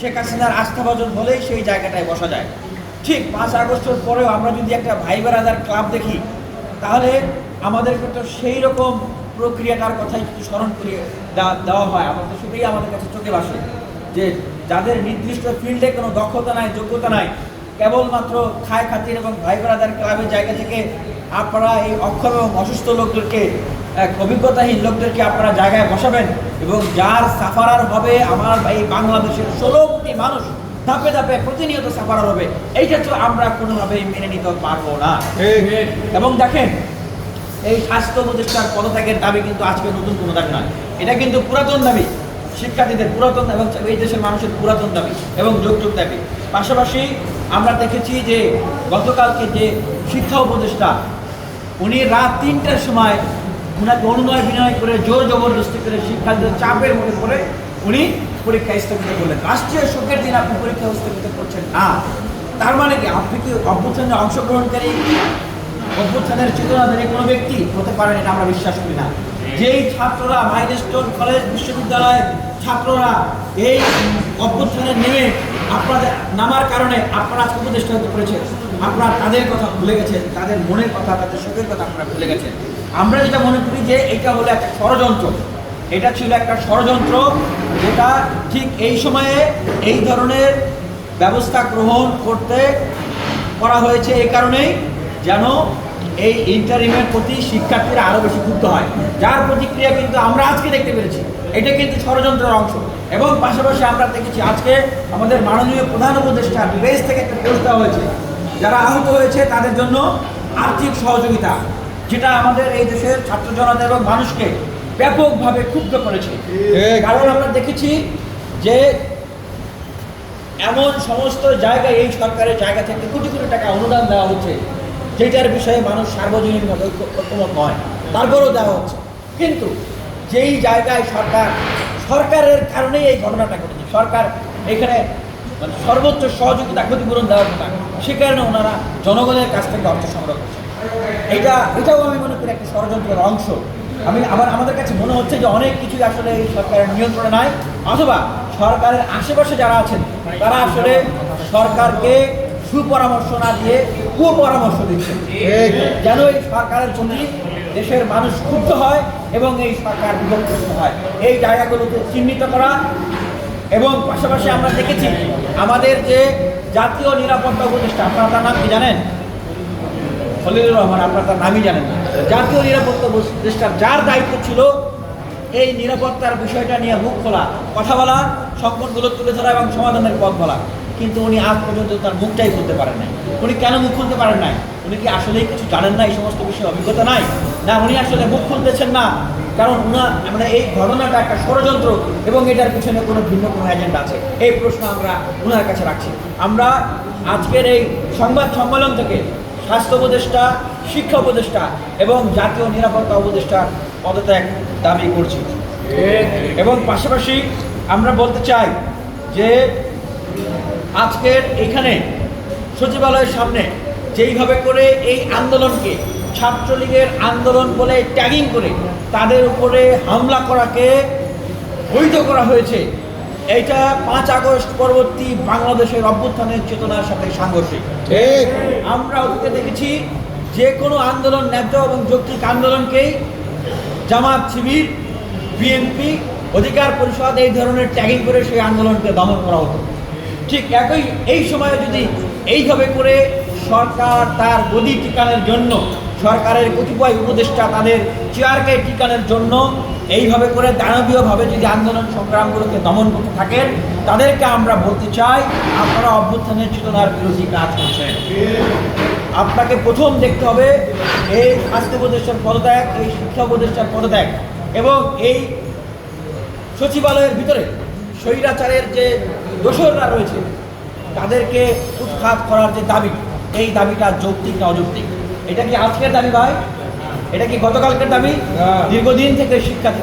শেখ হাসিনার হলেই সেই জায়গাটায় বসা যায়। ঠিক পাঁচ আগস্টের পরেও আমরা যদি একটা ক্লাব দেখি, তাহলে তো সেই রকম প্রক্রিয়াটার কথাই যদি স্মরণ করিয়ে দেওয়া হয়। আমাদের সেটাই আমাদের কাছে চোখে বাসে যে যাদের নির্দিষ্ট ফিল্ডে কোনো দক্ষতা নাই, যোগ্যতা নাই, কেবলমাত্র খায় খাতির এবং ভাই বেড়াদার ক্লাবের জায়গা থেকে আপনারা এই অক্ষম এবং অসুস্থ লোকদেরকে এক অভিজ্ঞতাহীন লোকদেরকে আপনারা জায়গায় বসাবেন এবং যার সাফারার হবে আমার এই বাংলাদেশের ষোলো কোটি মানুষ ধাপে ধাপে প্রতিনিয়ত সাফারার হবে এইটা তো আমরা কোনোভাবেই মেনে নিতে পারব না। এবং দেখেন এই স্বাস্থ্য প্রতিষ্ঠার পদত্যাগের দাবি কিন্তু আজকে নতুন কোনো দাবি নয়। এটা কিন্তু পুরাতন দাবি। শিক্ষার্থীদের পুরাতন এবং এই দেশের মানুষের পুরাতন দাবি এবং যৌতুক দাবি। পাশাপাশি আমরা দেখেছি যে গতকালকে যে শিক্ষা উপদেষ্টা উনি রাত তিনটার সময় ওনাকে অনুনয় বিনয় করে, জোর জবরদস্তি করে শিক্ষার্থীদের চাপের মধ্যে করে উনি পরীক্ষা স্থগিত করলেন। রাষ্ট্রীয় শোকের দিন আপনি পরীক্ষা স্থগিত করছেন না। তার মানে কি? আপনি কি অভ্যুত্থানে অংশগ্রহণকারী? অভ্যুত্থানের চেতনাধারী কোনো ব্যক্তি হতে পারেন এটা আমরা বিশ্বাস করি না। যেই ছাত্ররা মাইলস্টোন কলেজ বিশ্ববিদ্যালয়ের ছাত্ররা এই অভ্যুত্থানে নেমে আপনাদের নামার কারণে আপনারা উপদেষ্টা হতে পেরেছেন আপনারা তাদের কথা ভুলে গেছেন, তাদের মনের কথা, তাদের শোকের কথা আপনারা ভুলে গেছেন। আমরা যেটা মনে করি যে এটা হলো একটা ষড়যন্ত্র। এটা ছিল একটা ষড়যন্ত্র যেটা ঠিক এই সময়ে এই ধরনের ব্যবস্থা গ্রহণ করতে করা হয়েছে এই কারণেই যেন এই ইন্টারিমের প্রতি শিক্ষার্থীরা আরও বেশি ক্ষুব্ধ হয়। যার প্রতিক্রিয়া কিন্তু আমরা আজকে দেখতে পেরেছি। এটা কিন্তু ষড়যন্ত্রের অংশ। এবং পাশাপাশি আমরা দেখেছি আজকে আমাদের মাননীয় প্রধান উপদেষ্টা বিদেশ থেকে একটা দেওয়া হয়েছে। যারা আহত হয়েছে তাদের জন্য আর্থিক সহযোগিতা। যেটা আমাদের এই দেশের ছাত্র জনতা এবং মানুষকে ব্যাপকভাবে ক্ষুব্ধ করেছে। কারণ আমরা দেখেছি যে এমন সমস্ত জায়গায় এই সরকারের জায়গা থেকে কোটি কোটি টাকা অনুদান দেওয়া হচ্ছে যেটার বিষয়ে মানুষ সার্বজনীনভাবে ঐক্যমত নয় তারপরেও দেওয়া হচ্ছে। কিন্তু যেই জায়গায় সরকার সরকারের কারণেই এই ঘটনাটা ঘটেছে। সরকার এখানে মানে সর্বোচ্চ সহযোগিতা ক্ষতিপূরণ দেওয়ার কথা সে কারণে ওনারা জনগণের কাছ থেকে অর্থ সংগ্রহ করছে। এটা এটাও আমি মনে করি একটা ষড়যন্ত্রের অংশ। আমি আবার আমাদের কাছে মনে হচ্ছে যে অনেক কিছুই আসলে এই সরকারের নিয়ন্ত্রণে নাই। অথবা সরকারের আশেপাশে যারা আছেন তারা আসলে সরকারকে সুপরামর্শ না দিয়ে কুপরামর্শ দিচ্ছেন। যেন এই সরকারের প্রতি দেশের মানুষ ক্ষুব্ধ হয় এবং এই সরকার বিভক্ত হয়। এই জায়গাগুলোকে চিহ্নিত করা এবং পাশাপাশি আমরা দেখেছি আমাদের যে জাতীয় নিরাপত্তা উপদেষ্টা আপনারা তার নাম কি জানেন? খলিলুর রহমান আপনার তার নামই জানেন জাতীয় নিরাপত্তা উপদেষ্টার যার দায়িত্ব ছিল, এই নিরাপত্তার বিষয়টা নিয়ে মুখ খোলা, কথা বলা সংকটগুলো তুলে ধরা এবং সমাধানের পথ বলা। কিন্তু উনি আজ পর্যন্ত তার মুখটাই খুলতে পারেন নাই। উনি কেন মুখ খুলতে পারেন নাই? উনি কি আসলেই কিছু জানেন না এই সমস্ত বিষয়ে অভিজ্ঞতা নাই? না, উনি আসলে মুখ খুলতেছেন না। কারণ উনা মানে এই ঘটনাটা একটা ষড়যন্ত্র এবং এটার পিছনে কোনো ভিন্ন কোনো এজেন্ডা আছে। এই প্রশ্ন আমরা ওনার কাছে রাখছি। আমরা আজকের এই সংবাদ সম্মেলন থেকে স্বাস্থ্য উপদেষ্টা, শিক্ষা উপদেষ্টা এবং জাতীয় নিরাপত্তা উপদেষ্টার পদত্যাগ দাবি করছি। এবং পাশাপাশি আমরা বলতে চাই যে আজকের এখানে সচিবালয়ের সামনে যেইভাবে করে এই আন্দোলনকে ছাত্রলীগের আন্দোলন বলে ট্যাগিং করে তাদের উপরে হামলা করাকে বৈধ করা হয়েছে এইটা পাঁচ আগস্ট পরবর্তী বাংলাদেশের অভ্যুত্থানের চেতনার সাথে সাংঘর্ষিক। ঠিক। আমরা অতীতে দেখেছি যে কোনো আন্দোলন ন্যায্য এবং যৌক্তিক আন্দোলনকেই জামাত শিবির বিএনপি অধিকার পরিষদ এই ধরনের ট্যাগিং করে সেই আন্দোলনকে দমন করা হতো। ঠিক একই এই সময়ে যদি এইভাবে করে সরকার তার গদি টিকানোর জন্য, সরকারের কতিপয় উপদেষ্টা তাদের চেয়ারকে টিকানোর জন্য এইভাবে করে দানবীয়ভাবে যদি আন্দোলন সংগ্রামগুলোকে দমন করতে থাকেন, তাদেরকে আমরা বলতে চাই, আপনারা অভ্যুত্থানের চেতনার বিরোধী কাজ করছেন। আপনাকে প্রথম দেখতে হবে এই স্বাস্থ্য উপদেষ্টার পদত্যাগ, এই শিক্ষা উপদেষ্টার পদত্যাগ এবং এই সচিবালয়ের ভিতরে স্বৈরাচারের যে দোসররা রয়েছে, তাদেরকে উৎখাত করার যে দাবি। এই দাবিটা যৌক্তিক না অযৌক্তিক? এটা কি আজকের দাবি ভাই? এটা কি গতকালকের দাবি। দীর্ঘদিন থেকে শিক্ষার্থী